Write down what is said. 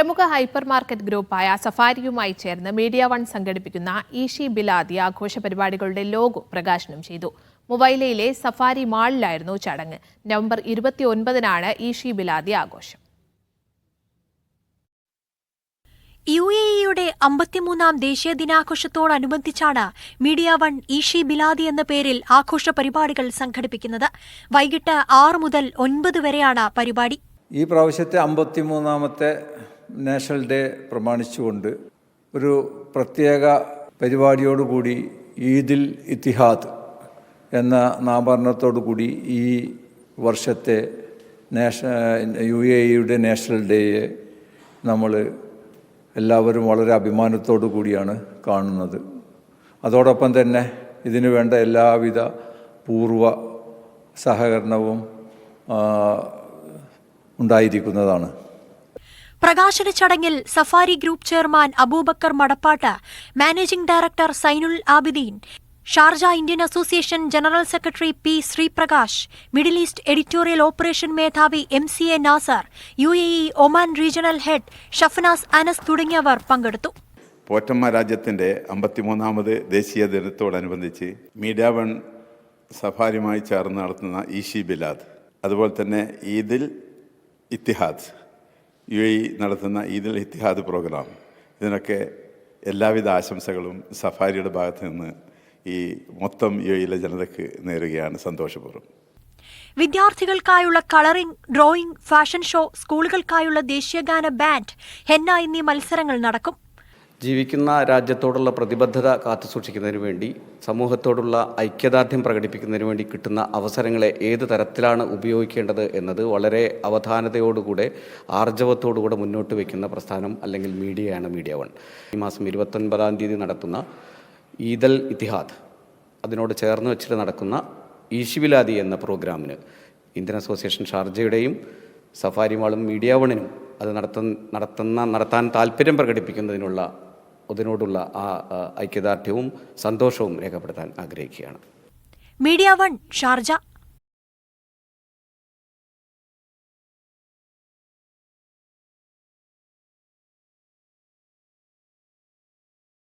പ്രമുഖ hyper market ഗ്രൂപ്പായ സഫാരിയുമായി ചേർന്ന് media one സംഘടിപ്പിക്കുന്ന ഈഷി ബിലാദി ആഘോഷ പരിപാടികളുടെ ലോഗോ പ്രകാശനം ചെയ്തു. മൊബൈലയിലെ സഫാരി മാളിലായിരുന്നു ചടങ്ങ്. നവംബർ ഇരുപത്തിയൊൻപതിനാണ് ഈഷി ബിലാദി ആഘോഷം. യു എ ഇയുടെ അമ്പത്തിമൂന്നാം ദേശീയ ദിനാഘോഷത്തോടനുബന്ധിച്ചാണ് മീഡിയ വൺ ഈഷി ബിലാദി എന്ന പേരിൽ ആഘോഷ പരിപാടികൾ സംഘടിപ്പിക്കുന്നത്. വൈകിട്ട് ആറ് മുതൽ ഒൻപത് വരെയാണ് പരിപാടി. ഈ പ്രാവശ്യത്തെ അമ്പത്തിമൂന്നാമത്തെ നാഷണൽ ഡേ പ്രമാണിച്ചുകൊണ്ട് ഒരു പ്രത്യേക പരിപാടിയോടുകൂടി ഈദിൽ ഇത്തിഹാദ് എന്ന നാമകരണത്തോടു കൂടി ഈ വർഷത്തെ നാഷ യു എ ഇയുടെ നാഷണൽ ഡേയെ നമ്മൾ എല്ലാവരും വളരെ അഭിമാനത്തോടു കൂടിയാണ് കാണുന്നത്. അതോടൊപ്പം തന്നെ ഇതിനു വേണ്ട എല്ലാവിധ പൂർവ സഹകരണവും ഉണ്ടായിരിക്കുന്നതാണ്. പ്രകാശന ചടങ്ങിൽ Safari group chairman Abubacker Madappattu managing director Zainul Abideen Sharjah Indian association general secretary P Sreeprakash Middle East editorial operation മേധാവി M C A Nasar U A E Oman regional head Shafnas Anas തുടങ്ങിയവർ പങ്കെടുത്തു. പോറ്റമ്മ രാജ്യത്തിന്റെ അമ്പത്തിമൂന്നാമത് ദേശീയ ദിനത്തോടനുബന്ധിച്ച് media one സഫാരിയുമായി ചേർന്ന് നടത്തുന്ന ഈഷി ബിലാദ് അതുപോലെ തന്നെ ഈദിൽ ഇത്തിഹാദ്. യു എ നടത്തുന്ന ഈദുൽ ഇത്തിഹാദ് പ്രോഗ്രാം. ഇതിനൊക്കെ എല്ലാവിധ ആശംസകളും സഫാരിയുടെ ഭാഗത്ത് നിന്ന് ഈ മൊത്തം യു എയിലെ ജനതയ്ക്ക് നേരുകയാണ് സന്തോഷപൂർവം. വിദ്യാർത്ഥികൾക്കായുള്ള കളറിംഗ് ഡ്രോയിംഗ് ഫാഷൻ ഷോ സ്കൂളുകൾക്കായുള്ള ദേശീയഗാന ബാൻഡ് ഹെന്ന എന്നീ മത്സരങ്ങൾ നടക്കും. ജീവിക്കുന്ന രാജ്യത്തോടുള്ള പ്രതിബദ്ധത കാത്തു കാത്തുസൂക്ഷിക്കുന്നതിന് വേണ്ടി സമൂഹത്തോടുള്ള ഐക്യദാർഢ്യം പ്രകടിപ്പിക്കുന്നതിന് വേണ്ടി കിട്ടുന്ന അവസരങ്ങളെ ഏത് തരത്തിലാണ് ഉപയോഗിക്കേണ്ടത് എന്നത് വളരെ അവധാനതയോടുകൂടെ ആർജവത്തോടുകൂടെ മുന്നോട്ട് വയ്ക്കുന്ന പ്രസ്ഥാനം അല്ലെങ്കിൽ മീഡിയയാണ് മീഡിയ വൺ. ഈ മാസം ഇരുപത്തൊൻപതാം തീയതി നടത്തുന്ന ഈദൽ ഇതിഹാദ് അതിനോട് ചേർന്ന് വെച്ചിട്ട് നടക്കുന്ന ഈശിവിലാദി എന്ന പ്രോഗ്രാമിന് ഇന്ത്യൻ അസോസിയേഷൻ ഷാർജയുടെയും സഫാരി മാളും മീഡിയ വണിനും അത് നടത്തുന്ന നടത്തുന്ന നടത്താൻ താല്പര്യം പ്രകടിപ്പിക്കുന്നതിനുള്ള അതിനോടുള്ള ആ ഐക്യദാർഢ്യവും സന്തോഷവും രേഖപ്പെടുത്താൻ ആഗ്രഹിക്കുകയാണ്. Media one Sharjah.